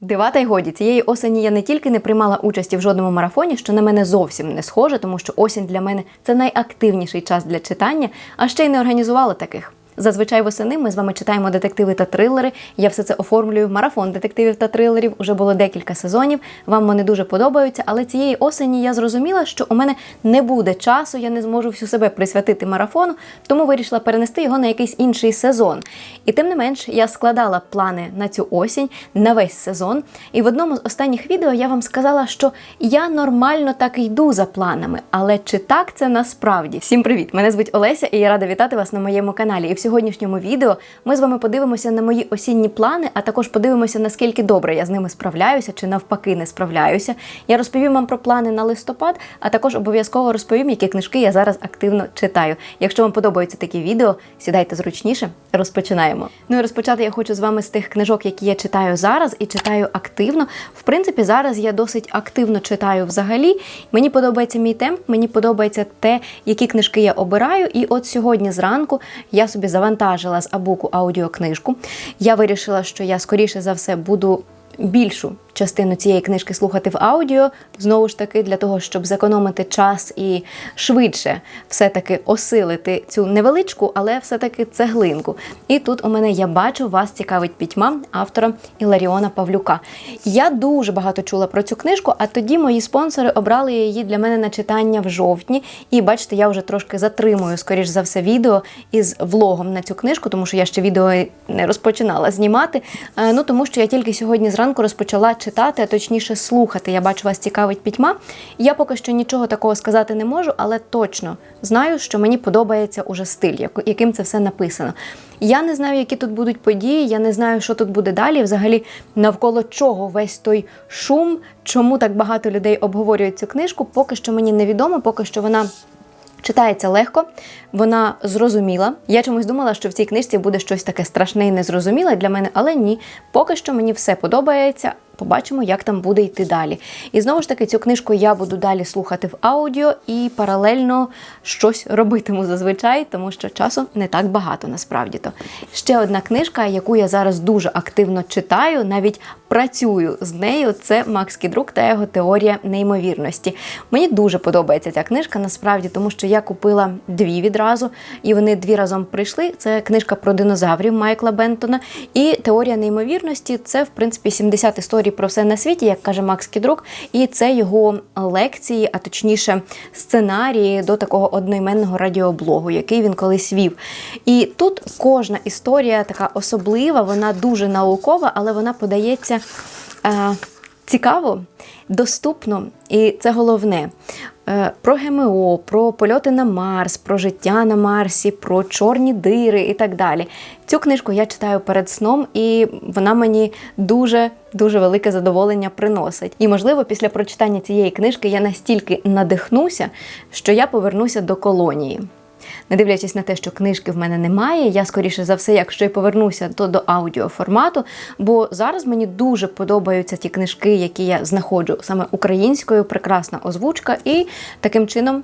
Дива та й годі цієї осені я не тільки не приймала участі в жодному марафоні, що на мене зовсім не схоже, тому що осінь для мене це найактивніший час для читання, а ще й не організувала таких. Зазвичай восени ми з вами читаємо детективи та трилери. Я все це оформлюю. в Марафон детективів та трилерів уже було декілька сезонів. Вам вони дуже подобаються, але цієї осені я зрозуміла, що у мене не буде часу, я не зможу всю себе присвятити марафону, тому вирішила перенести його на якийсь інший сезон. І тим не менш, я складала плани на цю осінь, на весь сезон. І в одному з останніх відео я вам сказала, що я нормально так йду за планами. Але чи так це насправді? Всім привіт! Мене звуть Олеся, і я рада вітати вас на моєму каналі. І сьогоднішньому відео ми з вами подивимося на мої осінні плани, а також подивимося, наскільки добре я з ними справляюся чи навпаки не справляюся. Я розповім вам про плани на листопад, а також обов'язково розповім, які книжки я зараз активно читаю. Якщо вам подобаються такі відео, сідайте зручніше, розпочинаємо. Ну і розпочати я хочу з вами з тих книжок, які я читаю зараз і читаю активно. В принципі, зараз я досить активно читаю взагалі. Мені подобається мій темп, мені подобається те, які книжки я обираю. І от сьогодні зранку я собі завантажила з Абуку аудіокнижку. Я вирішила, що я скоріше за все буду більшу частину цієї книжки слухати в аудіо, знову ж таки, для того, щоб зекономити час і швидше все-таки осилити цю невеличку, але все-таки цеглинку. І тут у мене я бачу, вас цікавить пітьма автора Іларіона Павлюка. Я дуже багато чула про цю книжку, а тоді мої спонсори обрали її для мене на читання в жовтні. І бачите, я вже трошки затримую, скоріш за все, відео із влогом на цю книжку, тому що я ще відео не розпочинала знімати. Е, Ну тому що я тільки сьогодні зранку розпочала читати, а точніше слухати. Я бачу, вас цікавить пітьма. Я поки що нічого такого сказати не можу, але точно знаю, що мені подобається уже стиль, яким це все написано. Я не знаю, які тут будуть події, я не знаю, що тут буде далі. Взагалі, навколо чого весь той шум, чому так багато людей обговорюють цю книжку. Поки що мені невідомо, поки що вона. Читається легко, вона зрозуміла. Я чомусь думала, що в цій книжці буде щось таке страшне і незрозуміле для мене, але ні. Поки що мені все подобається. Побачимо, як там буде йти далі. І знову ж таки, цю книжку я буду далі слухати в аудіо і паралельно щось робитиму зазвичай, тому що часу не так багато насправді то. Ще одна книжка, яку я зараз дуже активно читаю, навіть працюю з нею. Це Макс Кідрук та його теорія неймовірності. Мені дуже подобається ця книжка, насправді, тому що я купила дві відразу, і вони дві разом прийшли. Це книжка про динозаврів Майкла Бентона. І теорія неймовірності це, в принципі, 70 історій про все на світі, як каже Макс Кідрук. І це його лекції, а точніше, сценарії до такого одноіменного радіоблогу, який він колись вів. І тут кожна історія така особлива, вона дуже наукова, але вона подається. Е, Цікаво, доступно, і це головне. Е, Про ГМО, про польоти на Марс, про життя на Марсі, про чорні дири і так далі. Цю книжку я читаю перед сном, і вона мені дуже дуже велике задоволення приносить. І, можливо, після прочитання цієї книжки я настільки надихнуся, що я повернуся до колонії. Не дивлячись на те, що книжки в мене немає, я скоріше за все, якщо й повернуся, то до аудіоформату. Бо зараз мені дуже подобаються ті книжки, які я знаходжу саме українською, прекрасна озвучка, і таким чином.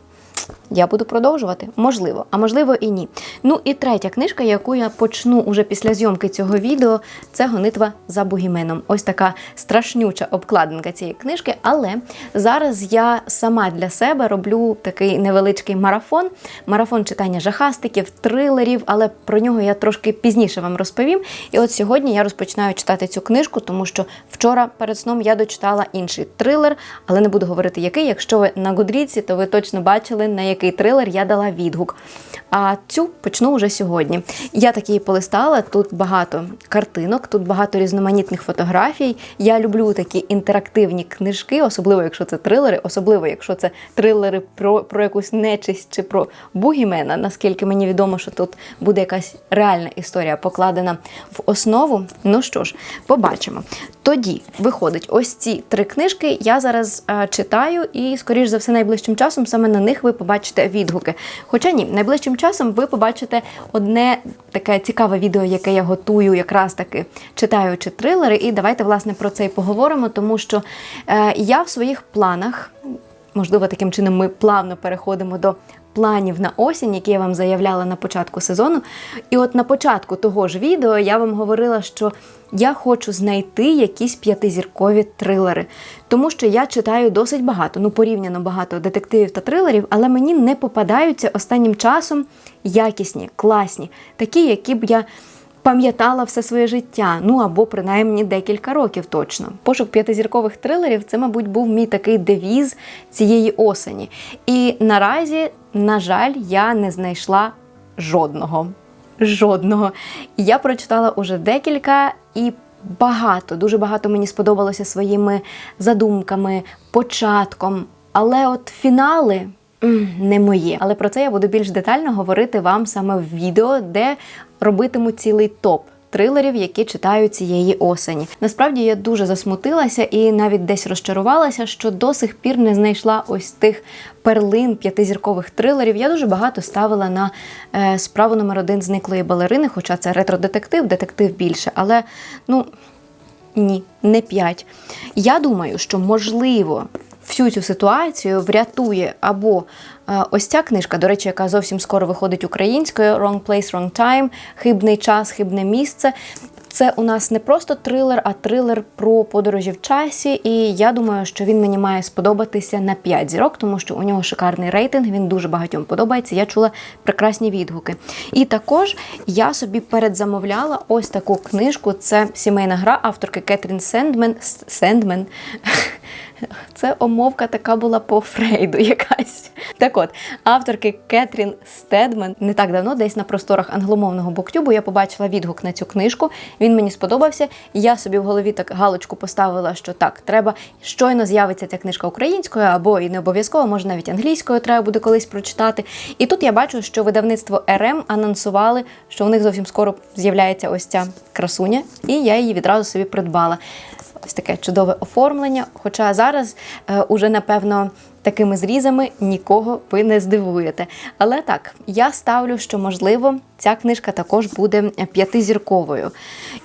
Я буду продовжувати, можливо, а можливо і ні. Ну і третя книжка, яку я почну уже після зйомки цього відео, це гонитва за бугіменом. Ось така страшнюча обкладинка цієї книжки. Але зараз я сама для себе роблю такий невеличкий марафон, марафон читання жахастиків, трилерів, але про нього я трошки пізніше вам розповім. І от сьогодні я розпочинаю читати цю книжку, тому що вчора перед сном я дочитала інший трилер, але не буду говорити який. Якщо ви на Гудріці, то ви точно бачили, на який трилер я дала відгук. А цю почну вже сьогодні. Я так її полистала. Тут багато картинок, тут багато різноманітних фотографій. Я люблю такі інтерактивні книжки, особливо якщо це трилери, особливо якщо це трилери про, про якусь нечисть чи про бугімена. Наскільки мені відомо, що тут буде якась реальна історія покладена в основу. Ну що ж, побачимо. Тоді виходить, ось ці три книжки я зараз е, читаю, і, скоріш за все, найближчим часом саме на них ви побачите відгуки. Хоча ні, найближчим часом ви побачите одне таке цікаве відео, яке я готую, якраз таки читаючи трилери. І давайте власне про це і поговоримо, тому що е, я в своїх планах. Можливо, таким чином ми плавно переходимо до планів на осінь, які я вам заявляла на початку сезону. І от на початку того ж відео я вам говорила, що я хочу знайти якісь п'ятизіркові трилери, тому що я читаю досить багато, ну порівняно багато детективів та трилерів, але мені не попадаються останнім часом якісні, класні, такі, які б я пам'ятала все своє життя, ну або принаймні декілька років точно. Пошук п'ятизіркових трилерів це, мабуть, був мій такий девіз цієї осені. І наразі, на жаль, я не знайшла жодного. Жодного. Я прочитала уже декілька і багато, дуже багато мені сподобалося своїми задумками, початком. Але от фінали не моє. Але про це я буду більш детально говорити вам саме в відео, де робитиму цілий топ. Трилерів, які читаю цієї осені. Насправді я дуже засмутилася і навіть десь розчарувалася, що до сих пір не знайшла ось тих перлин п'ятизіркових трилерів. Я дуже багато ставила на е, справу номер один зниклої балерини, хоча це ретро-детектив, детектив більше. Але ну ні, не 5. Я думаю, що можливо. Всю цю ситуацію врятує або е, ось ця книжка, до речі, яка зовсім скоро виходить українською Wrong Place, Wrong Time, хибний час, хибне місце. Це у нас не просто трилер, а трилер про подорожі в часі. І я думаю, що він мені має сподобатися на 5 зірок, тому що у нього шикарний рейтинг, він дуже багатьом подобається. Я чула прекрасні відгуки. І також я собі передзамовляла ось таку книжку. Це сімейна гра авторки Кетрін Сендмен. Сендмен. Це омовка така була по Фрейду якась. Так от, авторки Кетрін Стедман не так давно, десь на просторах англомовного буктюбу, я побачила відгук на цю книжку. Він мені сподобався. Я собі в голові так галочку поставила, що так, треба щойно з'явиться ця книжка українською, або і не обов'язково, може навіть англійською треба буде колись прочитати. І тут я бачу, що видавництво РМ анонсували, що у них зовсім скоро з'являється ось ця красуня, і я її відразу собі придбала. Ось таке чудове оформлення. Хоча зараз е, уже, напевно, такими зрізами нікого ви не здивуєте. Але так, я ставлю, що можливо ця книжка також буде п'ятизірковою.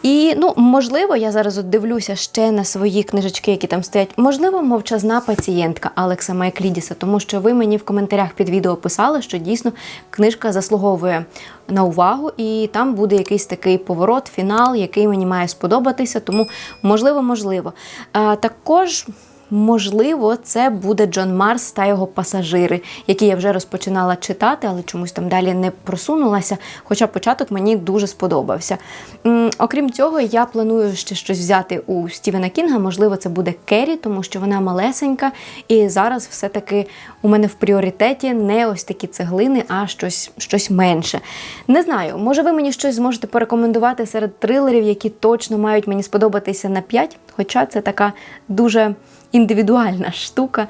І, ну, можливо, я зараз от дивлюся ще на свої книжечки, які там стоять. Можливо, мовчазна пацієнтка Алекса Майклідіса, тому що ви мені в коментарях під відео писали, що дійсно книжка заслуговує на увагу, і там буде якийсь такий поворот, фінал, який мені має сподобатися. Тому, можливо, можливо. А, також. Можливо, це буде Джон Марс та його пасажири, які я вже розпочинала читати, але чомусь там далі не просунулася. Хоча початок мені дуже сподобався. Окрім цього, я планую ще щось взяти у Стівена Кінга. Можливо, це буде Керрі, тому що вона малесенька. І зараз все-таки у мене в пріоритеті не ось такі цеглини, а щось, щось менше. Не знаю, може ви мені щось зможете порекомендувати серед трилерів, які точно мають мені сподобатися на 5, хоча це така дуже індивідуальна штука.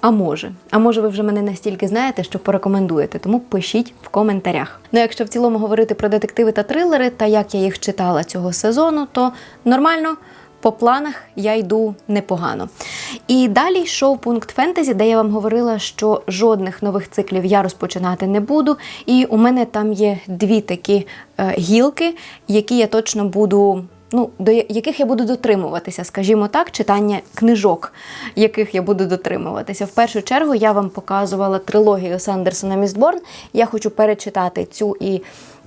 А може, а може, ви вже мене настільки знаєте, що порекомендуєте, тому пишіть в коментарях. Ну, якщо в цілому говорити про детективи та трилери, та як я їх читала цього сезону, то нормально. По планах я йду непогано. І далі йшов пункт фентезі, де я вам говорила, що жодних нових циклів я розпочинати не буду. І у мене там є дві такі е, гілки, які я точно буду ну, до яких я буду дотримуватися, скажімо так, читання книжок, яких я буду дотримуватися. В першу чергу я вам показувала трилогію Сандерсона Містборн. Я хочу перечитати цю і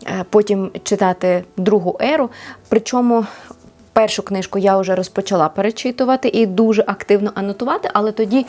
е, потім читати другу еру. Причому. Першу книжку я вже розпочала перечитувати і дуже активно анотувати, але тоді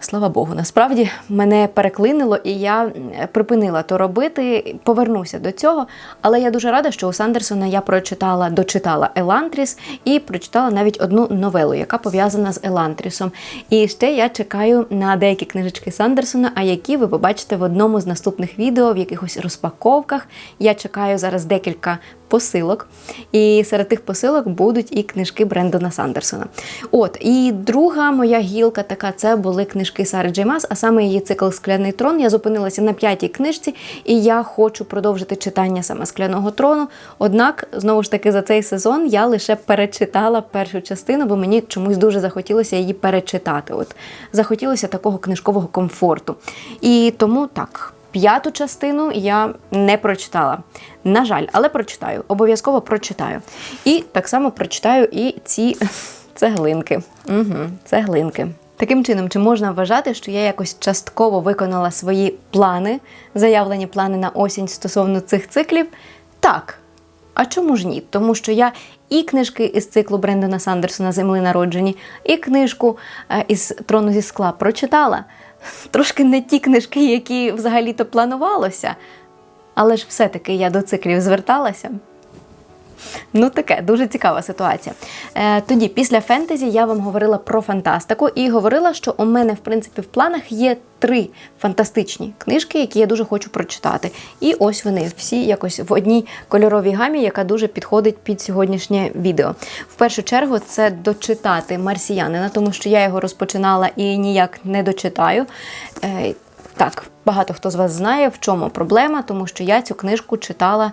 Слава Богу, насправді мене переклинило, і я припинила то робити, повернуся до цього. Але я дуже рада, що у Сандерсона я прочитала, дочитала Елантріс і прочитала навіть одну новелу, яка пов'язана з Елантрісом. І ще я чекаю на деякі книжечки Сандерсона, а які ви побачите в одному з наступних відео, в якихось розпаковках. Я чекаю зараз декілька посилок. І серед тих посилок будуть і книжки Брендона Сандерсона. От, і друга моя гілка така це були книжки Сари Джеймас, а саме її цикл Скляний трон. Я зупинилася на п'ятій книжці, і я хочу продовжити читання саме скляного трону. Однак, знову ж таки, за цей сезон я лише перечитала першу частину, бо мені чомусь дуже захотілося її перечитати. От захотілося такого книжкового комфорту. І тому так. П'яту частину я не прочитала. На жаль, але прочитаю. Обов'язково прочитаю. І так само прочитаю і ці цеглинки. Угу, Цеглинки. Таким чином, чи можна вважати, що я якось частково виконала свої плани, заявлені плани на осінь стосовно цих циклів? Так. А чому ж ні? Тому що я і книжки із циклу Брендона Сандерсона Земли народжені, і книжку е, із трону зі скла прочитала. Трошки не ті книжки, які взагалі-то планувалося. Але ж все-таки я до циклів зверталася. Ну, таке дуже цікава ситуація. Е, Тоді, після фентезі, я вам говорила про фантастику і говорила, що у мене, в принципі, в планах є три фантастичні книжки, які я дуже хочу прочитати. І ось вони всі якось в одній кольоровій гамі, яка дуже підходить під сьогоднішнє відео. В першу чергу, це дочитати марсіянина, тому що я його розпочинала і ніяк не дочитаю. Е, Так, багато хто з вас знає, в чому проблема, тому що я цю книжку читала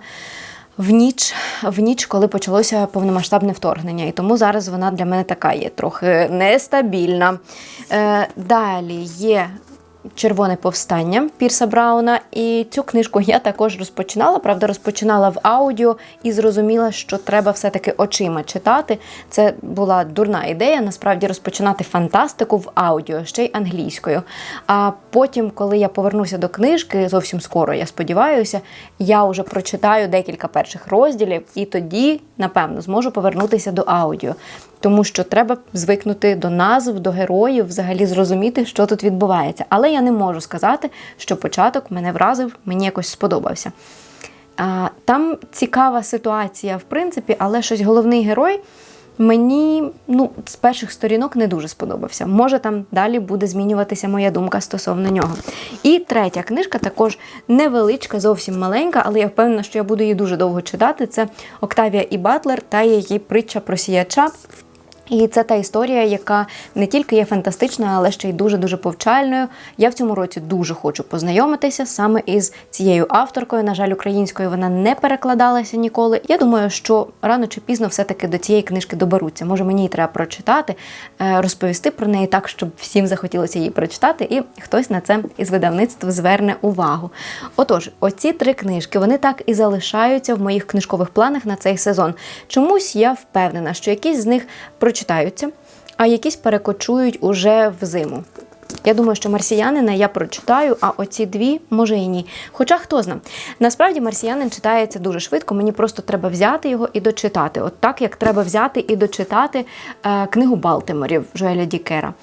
в ніч, в ніч, коли почалося повномасштабне вторгнення. І тому зараз вона для мене така є, трохи нестабільна. Е, Далі є. Червоне повстання Пірса Брауна, і цю книжку я також розпочинала. Правда, розпочинала в аудіо і зрозуміла, що треба все-таки очима читати. Це була дурна ідея, насправді розпочинати фантастику в аудіо, ще й англійською. А потім, коли я повернуся до книжки, зовсім скоро, я сподіваюся, я вже прочитаю декілька перших розділів, і тоді, напевно, зможу повернутися до аудіо. Тому що треба звикнути до назв, до героїв, взагалі зрозуміти, що тут відбувається. Але я не можу сказати, що початок мене вразив, мені якось сподобався. Там цікава ситуація, в принципі, але щось головний герой мені ну, з перших сторінок не дуже сподобався. Може, там далі буде змінюватися моя думка стосовно нього. І третя книжка також невеличка, зовсім маленька, але я впевнена, що я буду її дуже довго читати. Це Октавія і Батлер та її притча про сіяча. І це та історія, яка не тільки є фантастичною, але ще й дуже-дуже повчальною. Я в цьому році дуже хочу познайомитися саме із цією авторкою. На жаль, українською вона не перекладалася ніколи. Я думаю, що рано чи пізно все-таки до цієї книжки доберуться. Може, мені її треба прочитати, е, розповісти про неї так, щоб всім захотілося її прочитати, і хтось на це із видавництв зверне увагу. Отож, оці три книжки вони так і залишаються в моїх книжкових планах на цей сезон. Чомусь я впевнена, що якісь з них прочитаються, а якісь перекочують уже в зиму. Я думаю, що марсіянина я прочитаю, а оці дві може і ні. Хоча хто зна. Насправді марсіянин читається дуже швидко, мені просто треба взяти його і дочитати. От так, як треба взяти і дочитати е, книгу Балтиморів Жоеля Дікера.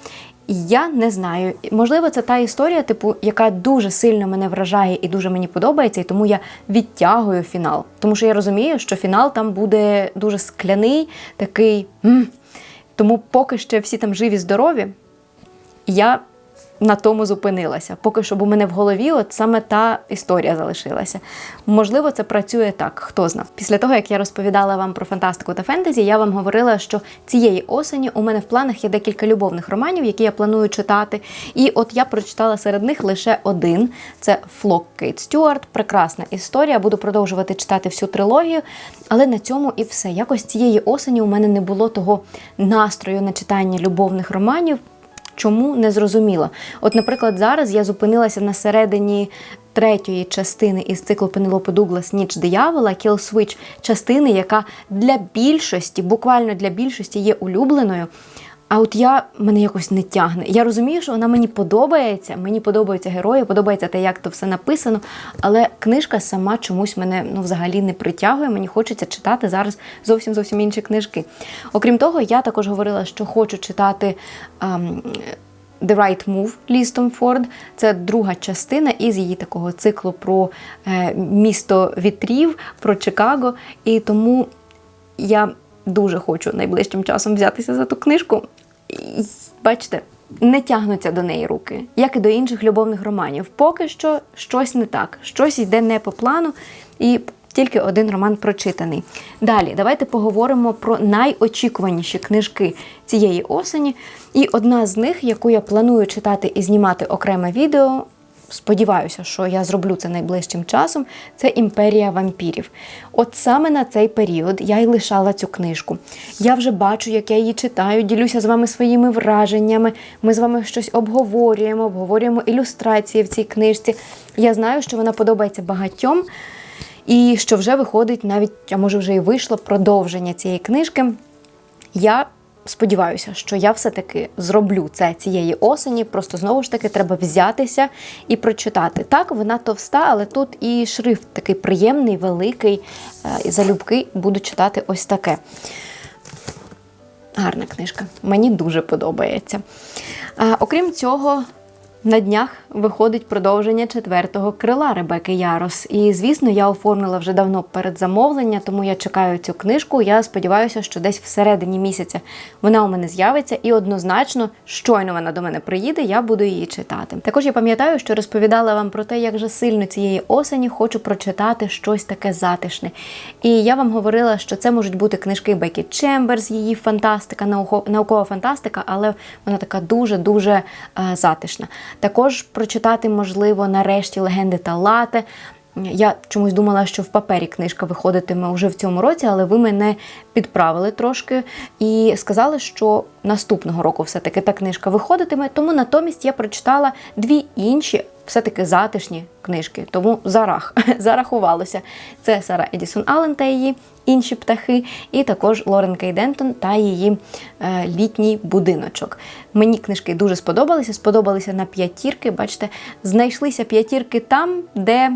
Я не знаю. Можливо, це та історія, типу, яка дуже сильно мене вражає і дуже мені подобається, і тому я відтягую фінал. Тому що я розумію, що фінал там буде дуже скляний, такий. Тому поки ще всі там живі, здорові, я на тому зупинилася. Поки що, бо мене в голові от саме та історія залишилася. Можливо, це працює так, хто зна. Після того, як я розповідала вам про фантастику та фентезі, я вам говорила, що цієї осені у мене в планах є декілька любовних романів, які я планую читати. І от я прочитала серед них лише один: це Флок Кейт Стюарт. Прекрасна історія. Буду продовжувати читати всю трилогію. Але на цьому і все. Якось цієї осені у мене не було того настрою на читання любовних романів. Чому не зрозуміло? От, наприклад, зараз я зупинилася на середині третьої частини із циклу Пенелопи Дуглас Ніч диявола, Kill Switch частини, яка для більшості, буквально для більшості є улюбленою. А от я мене якось не тягне. Я розумію, що вона мені подобається, мені подобаються герої, подобається те, як то все написано. Але книжка сама чомусь мене ну, взагалі не притягує. Мені хочеться читати зараз зовсім зовсім інші книжки. Окрім того, я також говорила, що хочу читати. Um, The Right Move Лістом Форд. Це друга частина із її такого циклу про е, місто вітрів, про Чикаго. І тому я дуже хочу найближчим часом взятися за ту книжку. Бачите, не тягнуться до неї руки, як і до інших любовних романів. Поки що щось не так, щось йде не по плану, і тільки один роман прочитаний. Далі, давайте поговоримо про найочікуваніші книжки цієї осені. І одна з них, яку я планую читати і знімати окреме відео. Сподіваюся, що я зроблю це найближчим часом. Це імперія вампірів. От саме на цей період я й лишала цю книжку. Я вже бачу, як я її читаю, ділюся з вами своїми враженнями. Ми з вами щось обговорюємо, обговорюємо ілюстрації в цій книжці. Я знаю, що вона подобається багатьом, і що вже виходить навіть, а може вже і вийшло продовження цієї книжки. Я сподіваюся, що я все-таки зроблю це цієї осені. Просто знову ж таки треба взятися і прочитати. Так, вона товста, але тут і шрифт такий приємний, великий. е, І залюбки буду читати ось таке. Гарна книжка. Мені дуже подобається. А, окрім цього, на днях виходить продовження четвертого крила Ребеки Ярос. І, звісно, я оформила вже давно передзамовлення, тому я чекаю цю книжку. Я сподіваюся, що десь всередині місяця вона у мене з'явиться, і однозначно, щойно вона до мене приїде, я буду її читати. Також я пам'ятаю, що розповідала вам про те, як же сильно цієї осені хочу прочитати щось таке затишне. І я вам говорила, що це можуть бути книжки Бекі Чемберс, її фантастика, науко- наукова фантастика, але вона така дуже-дуже е, затишна. Також прочитати, можливо, нарешті легенди та лати. Я чомусь думала, що в папері книжка виходитиме вже в цьому році, але ви мене підправили трошки і сказали, що наступного року все-таки та книжка виходитиме. Тому натомість я прочитала дві інші, все-таки затишні книжки. Тому зарах зарахувалося. Це Сара Едісон Аллен та її інші птахи, і також Лорен Кей Дентон та її е, літній будиночок. Мені книжки дуже сподобалися. Сподобалися на п'ятірки. Бачите, знайшлися п'ятірки там, де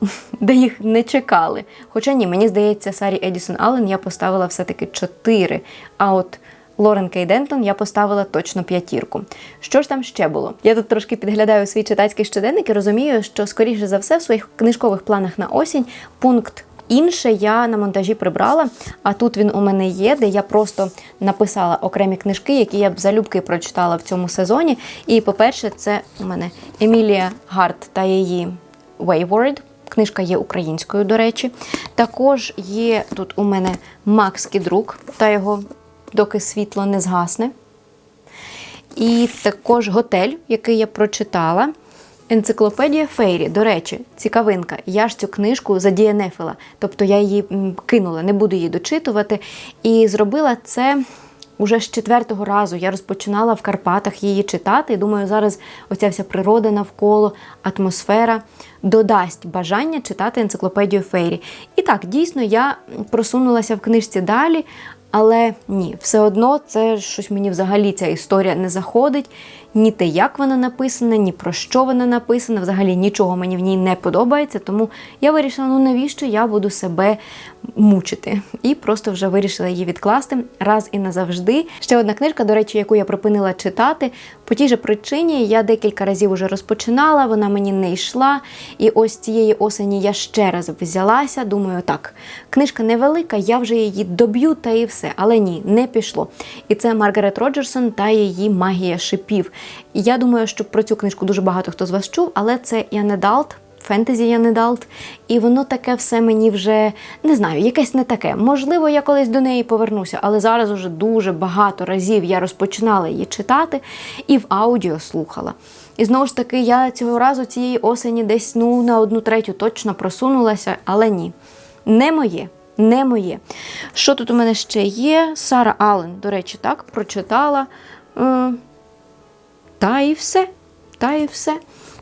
де їх не чекали. Хоча ні, мені здається, Сарі Едісон Аллен я поставила все-таки 4. А от Лорен Кей Дентон я поставила точно п'ятірку. Що ж там ще було? Я тут трошки підглядаю свій читацький щоденник і розумію, що, скоріше за все, в своїх книжкових планах на осінь пункт. Інше я на монтажі прибрала, а тут він у мене є, де я просто написала окремі книжки, які я б залюбки прочитала в цьому сезоні. І, по-перше, це у мене Емілія Гарт та її Wayward. Книжка є українською, до речі. Також є тут у мене Макс Кідрук та його доки світло не згасне. І також готель, який я прочитала. Енциклопедія Фейрі. До речі, цікавинка. Я ж цю книжку задієнефила. Тобто я її кинула, не буду її дочитувати. І зробила це уже з четвертого разу. Я розпочинала в Карпатах її читати. І думаю, зараз оця вся природа навколо, атмосфера додасть бажання читати енциклопедію Фейрі. І так, дійсно, я просунулася в книжці далі. Але ні, все одно це щось мені взагалі ця історія не заходить. Ні те, як вона написана, ні про що вона написана. Взагалі нічого мені в ній не подобається. Тому я вирішила, ну навіщо я буду себе мучити? І просто вже вирішила її відкласти раз і назавжди. Ще одна книжка, до речі, яку я припинила читати. По тій же причині я декілька разів вже розпочинала, вона мені не йшла. І ось цієї осені я ще раз взялася. Думаю, так, книжка невелика, я вже її доб'ю та і все. Але ні, не пішло. І це Маргарет Роджерсон та її магія шипів. І я думаю, що про цю книжку дуже багато хто з вас чув, але це Яне Далт. Фентезі я не далт, і воно таке все мені вже не знаю, якесь не таке. Можливо, я колись до неї повернуся, але зараз уже дуже багато разів я розпочинала її читати і в аудіо слухала. І знову ж таки, я цього разу цієї осені десь ну на одну третю точно просунулася, але ні, не моє. Не моє. Що тут у мене ще є? Сара Аллен, до речі, так, прочитала. Та і все. Та і все.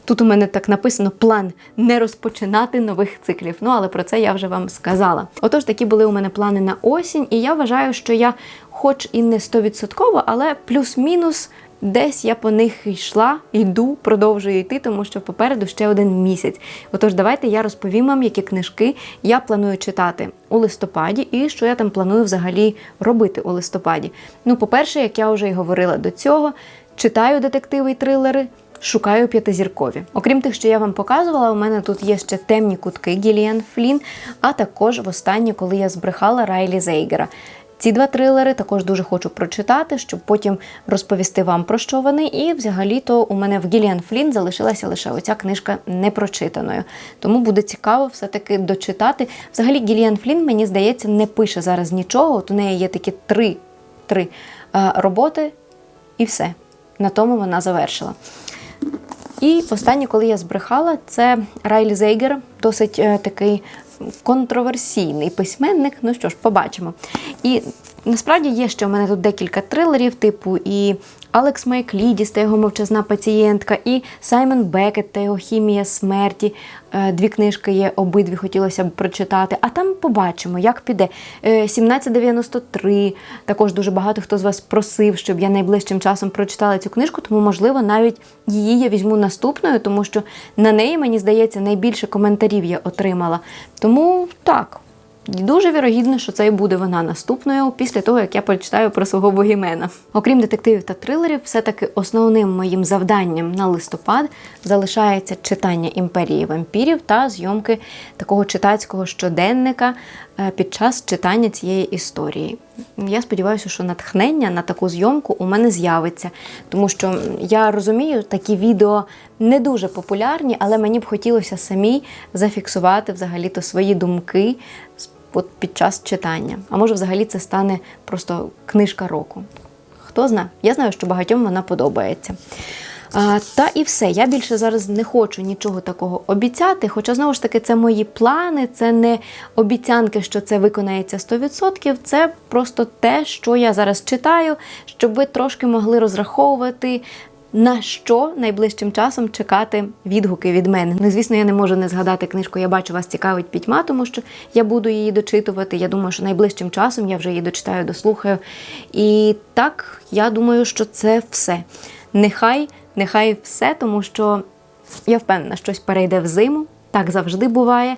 Тут у мене так написано план не розпочинати нових циклів. Ну, але про це я вже вам сказала. Отож, такі були у мене плани на осінь, і я вважаю, що я, хоч і не стовідсотково, але плюс-мінус. Десь я по них йшла, йду, продовжую йти, тому що попереду ще один місяць. Отож, давайте я розповім вам, які книжки я планую читати у листопаді і що я там планую взагалі робити у листопаді. Ну, по-перше, як я вже й говорила до цього, читаю детективи і трилери. Шукаю п'ятизіркові. Окрім тих, що я вам показувала, у мене тут є ще темні кутки Гіліан Флін, а також востаннє, коли я збрехала Райлі Зейгера. Ці два трилери також дуже хочу прочитати, щоб потім розповісти вам про що вони. І взагалі-то у мене в Гіліан Флін залишилася лише оця книжка непрочитаною. Тому буде цікаво все-таки дочитати. Взагалі, Гіліан Флін, мені здається, не пише зараз нічого. От у неї є такі три, три е, роботи, і все. На тому вона завершила. І останнє, коли я збрехала, це Райлі Зейгер, досить е, такий контроверсійний письменник. Ну що ж, побачимо. І Насправді є ще у мене тут декілька трилерів, типу і Алекс Майклідіс та його мовчазна пацієнтка, і Саймон Бекет та його хімія смерті. Е, Дві книжки є, обидві хотілося б прочитати. А там побачимо, як піде. Е, 1793. Також дуже багато хто з вас просив, щоб я найближчим часом прочитала цю книжку, тому, можливо, навіть її я візьму наступною, тому що на неї, мені здається, найбільше коментарів я отримала. Тому так. Дуже вірогідно, що це і буде вона наступною після того, як я прочитаю про свого богімена. Окрім детективів та трилерів, все-таки основним моїм завданням на листопад залишається читання імперії вампірів та зйомки такого читацького щоденника е, під час читання цієї історії. Я сподіваюся, що натхнення на таку зйомку у мене з'явиться, тому що я розумію, такі відео не дуже популярні, але мені б хотілося самій зафіксувати взагалі-то свої думки от під час читання. А може, взагалі це стане просто книжка року. Хто знає? Я знаю, що багатьом вона подобається. А, та і все. Я більше зараз не хочу нічого такого обіцяти. Хоча, знову ж таки, це мої плани, це не обіцянки, що це виконається 100%. Це просто те, що я зараз читаю, щоб ви трошки могли розраховувати. На що найближчим часом чекати відгуки від мене? Ну, звісно, я не можу не згадати книжку. Я бачу, вас цікавить пітьма, тому що я буду її дочитувати. Я думаю, що найближчим часом я вже її дочитаю, дослухаю. І так, я думаю, що це все. Нехай, нехай все, тому що я впевнена, щось перейде в зиму. Так завжди буває.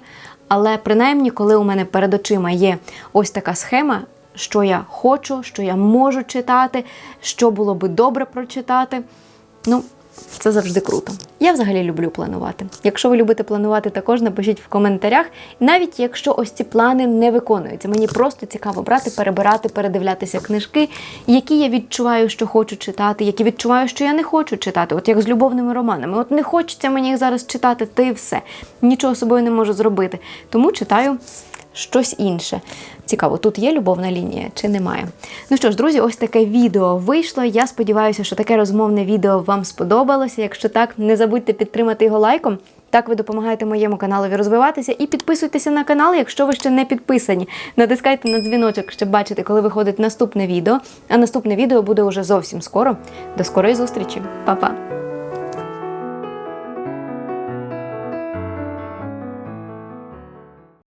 Але принаймні, коли у мене перед очима є ось така схема, що я хочу, що я можу читати, що було би добре прочитати. Ну, це завжди круто. Я взагалі люблю планувати. Якщо ви любите планувати, також напишіть в коментарях. Навіть якщо ось ці плани не виконуються, мені просто цікаво брати, перебирати, передивлятися книжки, які я відчуваю, що хочу читати, які відчуваю, що я не хочу читати. От як з любовними романами. От не хочеться мені їх зараз читати, та і все. Нічого собою не можу зробити. Тому читаю щось інше. Цікаво, тут є любовна лінія чи немає? Ну що ж, друзі, ось таке відео вийшло. Я сподіваюся, що таке розмовне відео вам сподобалося. Якщо так, не забудьте підтримати його лайком. Так ви допомагаєте моєму каналові розвиватися і підписуйтеся на канал, якщо ви ще не підписані. Натискайте на дзвіночок, щоб бачити, коли виходить наступне відео. А наступне відео буде уже зовсім скоро. До скорої зустрічі, Па-па!